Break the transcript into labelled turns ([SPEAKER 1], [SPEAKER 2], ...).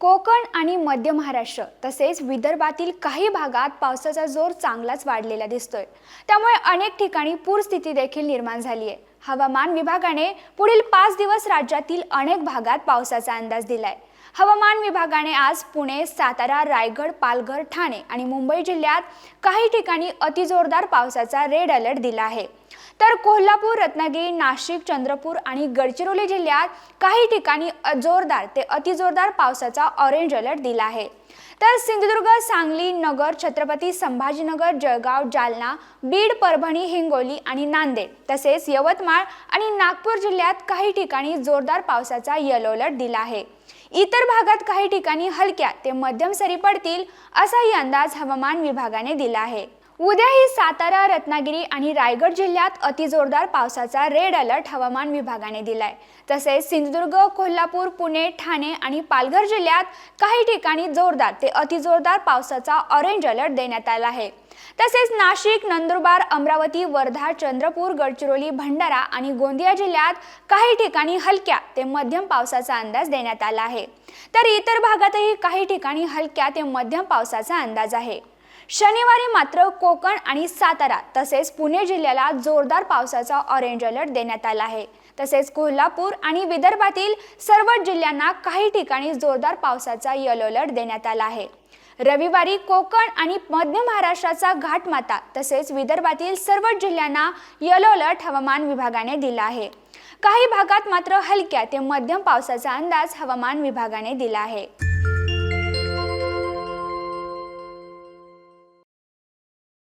[SPEAKER 1] कोकण आणि मध्य महाराष्ट्र तसेच विदर्भातील काही भागात पावसाचा जोर चांगलाच वाढलेला दिसतोय. त्यामुळे अनेक ठिकाणी पूरस्थिती देखील निर्माण झाली आहे हवामान विभागाने पुढील पाच दिवस राज्यातील अनेक भागात पावसाचा अंदाज दिलाय. हवामान विभागाने आज पुणे सातारा रायगड पालघर ठाणे आणि मुंबई जिल्ह्यात काही ठिकाणी अतिजोरदार पावसाचा रेड अलर्ट दिला आहे. तर कोल्हापूर रत्नागिरी नाशिक चंद्रपूर आणि गडचिरोली जिल्ह्यात काही ठिकाणी जोरदार ते अतिजोरदार पावसाचा ऑरेंज अलर्ट दिला आहे. तर सिंधुदुर्ग सांगली नगर छत्रपती संभाजीनगर जळगाव जालना बीड परभणी हिंगोली आणि नांदेड तसेच यवतमाळ आणि नागपूर जिल्ह्यात काही ठिकाणी जोरदार पावसाचा येलो अलर्ट दिला आहे. इतर भागात काही ठिकाणी हलक्या ते मध्यम सरी पडतील असाही अंदाज हवामान विभागाने दिला आहे. उद्याही सातारा रत्नागिरी आणि रायगड जिल्ह्यात अतिजोरदार पावसाचा रेड अलर्ट हवामान विभागाने दिलाय. तसेच सिंधुदुर्ग कोल्हापूर पुणे ठाणे आणि पालघर जिल्ह्यात काही ठिकाणी जोरदार ते अतिजोरदार पावसाचा ऑरेंज अलर्ट देण्यात आला आहे. तसेच नाशिक नंदुरबार अमरावती वर्धा चंद्रपूर गडचिरोली भंडारा आणि गोंदिया जिल्ह्यात काही ठिकाणी हलक्या ते मध्यम पावसाचा अंदाज देण्यात आला आहे. तर इतर भागातही काही ठिकाणी हलक्या ते मध्यम पावसाचा अंदाज आहे. शनिवारी मात्र कोकण आणि सातारा तसेच पुणे जिल्ह्याला जोरदार पावसाचा ऑरेंज अलर्ट देण्यात आला आहे. तसेच कोल्हापूर आणि विदर्भातील सर्व जिल्ह्यांना काही ठिकाणी जोरदार पावसाचा येलो अलर्ट देण्यात आला आहे. रविवारी कोकण आणि मध्य महाराष्ट्राचा घाटमाता तसेच विदर्भातील सर्व जिल्ह्यांना येलो अलर्ट हवामान विभागाने दिला आहे. काही भागात मात्र हलक्या ते मध्यम पावसाचा अंदाज हवामान विभागाने दिला आहे.